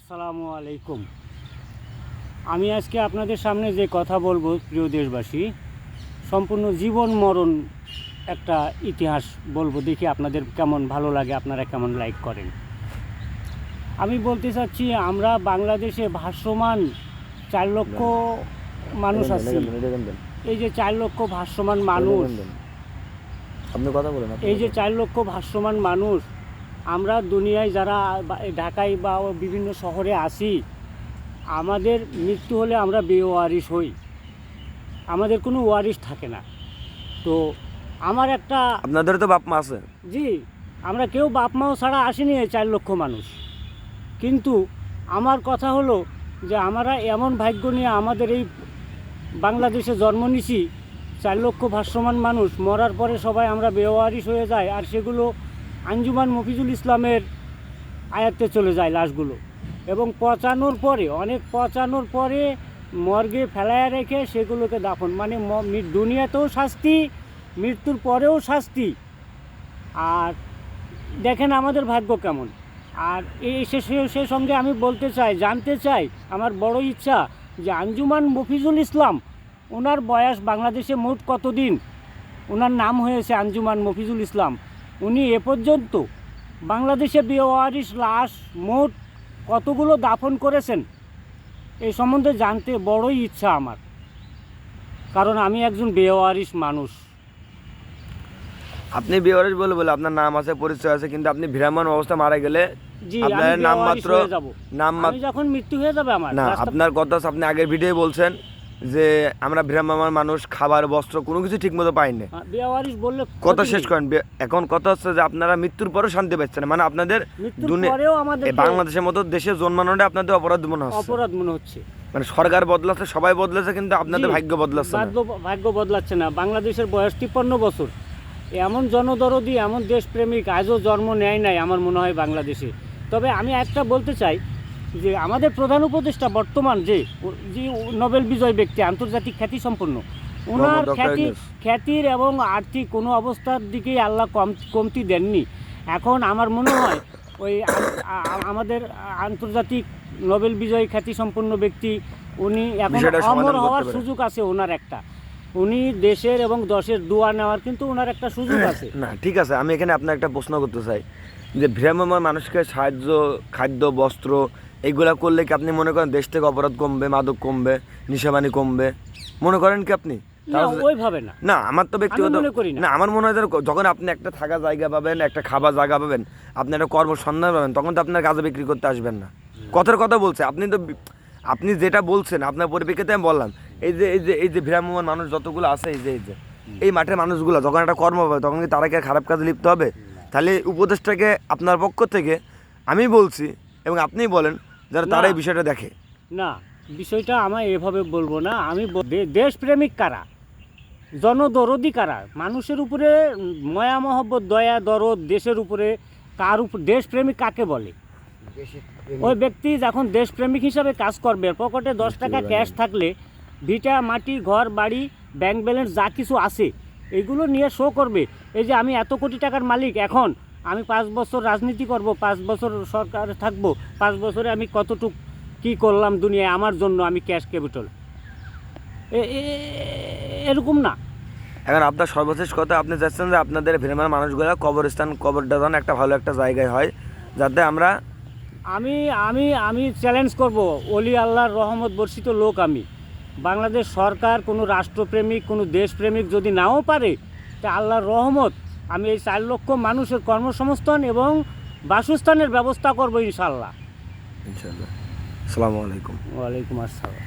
আসসালামু আলাইকুম আমি আজকে আপনাদের সামনে যে কথা বলব প্রিয় দেশবাসী সম্পূর্ণ জীবন মরণ একটা ইতিহাস বলব দেখি আপনাদের কেমন ভালো লাগে আপনারা কেমন লাইক করেন আমি বলতে চাচ্ছি আমরা বাংলাদেশে ভাষ্যমান চার লক্ষ মানুষ আছি এই যে চার লক্ষ ভাষ্যমান মানুষ আপনি কথা বলেন এই যে চার লক্ষ ভাষ্যমান মানুষ আমরা দুনিয়ায় যারা ঢাকায় বা বিভিন্ন শহরে আসি আমাদের মৃত্যু হলে আমরা বেওয়ারিশ হই। আমাদের কোনো ওয়ারিশ থাকে না। তো আমার একটা আপনাদের তো বাপ মা আছে। জি আমরা কেউ বাপ মাও ছাড়া আসিনি এই চার লক্ষ মানুষ। কিন্তু আমার কথা হলো যে আমরা এমন ভাগ্য নিয়ে আমাদের এই বাংলাদেশে জন্ম নিছি চার লক্ষ ভাষ্যমান মানুষ মরার পরে সবাই আমরা বেওয়ারিশ হয়ে যায় আর সেগুলো আঞ্জুমান মফিজুল ইসলামের আয়াত্তে চলে যায় লাশগুলো। এবং পচানোর পরে, অনেক পচানোর পরে মর্গে ফেলায় রেখে সেগুলোকে দাফন। মানে দুনিয়াতেও শাস্তি, মৃত্যুর পরেও শাস্তি। আর দেখেন আমাদের ভাগ্য কেমন। আর এই সে সঙ্গে আমি বলতে চাই, জানতে চাই, আমার বড় ইচ্ছা যে আঞ্জুমান মফিজুল ইসলাম, ওনার বয়স বাংলাদেশে মোট কতদিন? ওনার নাম হয়েছে আঞ্জুমান মফিজুল ইসলাম। উনি এ পর্যন্ত বাংলাদেশে বেওয়ারিশ লাশ মোট কতগুলো দাফন করেছেন? এই সম্বন্ধে জানতে বড়ই ইচ্ছা আমার। কারণ আমি একজন বেওয়ারিশ মানুষ। আপনি বিহারের বলে বলে আপনার নাম আছে পরিচয় আছে কিন্তু আপনি ভ্রাম্যমান অবস্থা মারা গেলে জি আপনার নাম মাত্র যাব। নাম যখন মৃত্যু হয়ে যাবে আমার না আপনার কথা আপনি আগের ভিডিও বলছেন। যে আমরা ভ্রাম্যমান মানুষ খাবার বস্ত্র কোনো কিছু ঠিক মতো পাইনি কথা শেষ করেন এখন কথা হচ্ছে যে আপনারা মৃত্যুর পরেও শান্তি পাচ্ছেন মানে আপনাদের বাংলাদেশের মতো দেশে জন্মানোটা আপনাদের অপরাধ মনে হচ্ছে। অপরাধ মনে হচ্ছে। মানে সরকার বদলাচ্ছে সবাই বদলাচ্ছে কিন্তু আপনাদের ভাগ্য বদলাচ্ছে ভাগ্য ভাগ্য বদলাচ্ছে না। বাংলাদেশের বয়স তিপ্পান্ন বছর। এমন জনদরদি এমন দেশপ্রেমিক আজও জন্ম নেয় নাই আমার মনে হয় বাংলাদেশে। তবে আমি একটা বলতে চাই যে আমাদের প্রধান উপদেষ্টা বর্তমান যে যে নোবেল বিজয় ব্যক্তি আন্তর্জাতিক খ্যাতি সম্পন্ন ওনার খ্যাতি খ্যাতির এবং আর্থিক কোনো অবস্থার দিকেই আল্লাহ কম কমতি দেননি। এখন আমার মনে হয় ওই আমাদের আন্তর্জাতিক নোবেল বিজয়ী খ্যাতি সম্পন্ন ব্যক্তি উনি এখন অমর হওয়ার সুযোগ আছে ওনার একটা। উনি দেশের এবং দশের দোয়া নেওয়ার কিন্তু ওনার একটা সুযোগ আছে। না ঠিক আছে আমি এখানে আপনার একটা প্রশ্ন করতে চাই। যে ভ্রাম্যমান মানুষকে সাহায্য খাদ্য বস্ত্র এইগুলা করলে কি আপনি মনে করেন দেশ থেকে অপরাধ কমবে মাদক কমবে নিশাবানি কমবে? মনে করেন কি আপনি? না ওইভাবে না। না আমার তো ব্যক্তিগত না। আমার মনে হয় যখন আপনি একটা থাকা জায়গা পাবেন একটা খাবার জায়গা পাবেন আপনি একটা কর্মসন্ধান পাবেন তখন তো আপনার কাজে বিক্রি করতে আসবেন না। কথার কথা বলছে আপনি তো আপনি যেটা বলছেন আপনার পরিপ্রেক্ষিতে আমি বললাম এই যে এই যে এই যে ভ্রাম্যমান মানুষ যতগুলো আছে এই যে এই যে এই মাঠের মানুষগুলো যখন একটা কর্ম পাবে তখন কি তারা কি খারাপ কাজে লিপ্ত হবে? তাহলে উপদেশটাকে আপনার পক্ষ থেকে আমি বলছি এবং আপনিই বলেন যারা তারা এই না। বিষয়টা দেখে। না বিষয়টা আমার এভাবে বলব না। আমি দেশপ্রেমিক কারা? জনদরদি কারা? মানুষের উপরে ময়া মহব্বত দয়া দরদ দেশের উপরে কার উপর দেশপ্রেমিক কাকে বলে? ওই ব্যক্তি যখন দেশপ্রেমিক হিসাবে কাজ করবে পকেটে দশ টাকা ক্যাশ থাকলে ভিটা মাটি ঘর বাড়ি ব্যাংক ব্যালেন্স যা কিছু আছে এগুলো নিয়ে শো করবে। এই যে আমি এত কোটি টাকার মালিক এখন আমি পাঁচ বছর রাজনীতি করব পাঁচ বছর সরকারে থাকব পাঁচ বছরে আমি কতটুক কি করলাম দুনিয়ায় আমার জন্য আমি ক্যাশ ক্যাপিটাল এরকম না। এখন আপনার সর্বশেষ কথা আপনি চাচ্ছেন যে আপনাদের ভ্রমণ মানুষগুলো কবরস্থান কবরটা যেন একটা ভালো একটা জায়গায় হয় যাতে আমরা আমি আমি আমি চ্যালেঞ্জ করব অলি আল্লাহর রহমত বর্ষিত লোক আমি। বাংলাদেশ সরকার কোনো রাষ্ট্রপ্রেমিক কোনো দেশপ্রেমিক যদি নাও পারে তা আল্লাহর রহমত আমি এই চার লক্ষ মানুষের কর্মসংস্থান এবং বাসস্থানের ব্যবস্থা করব ইনশাল্লাহ। ইনশাল্লাহ। আসসালামু আলাইকুম। ওয়ালাইকুম আসসালাম।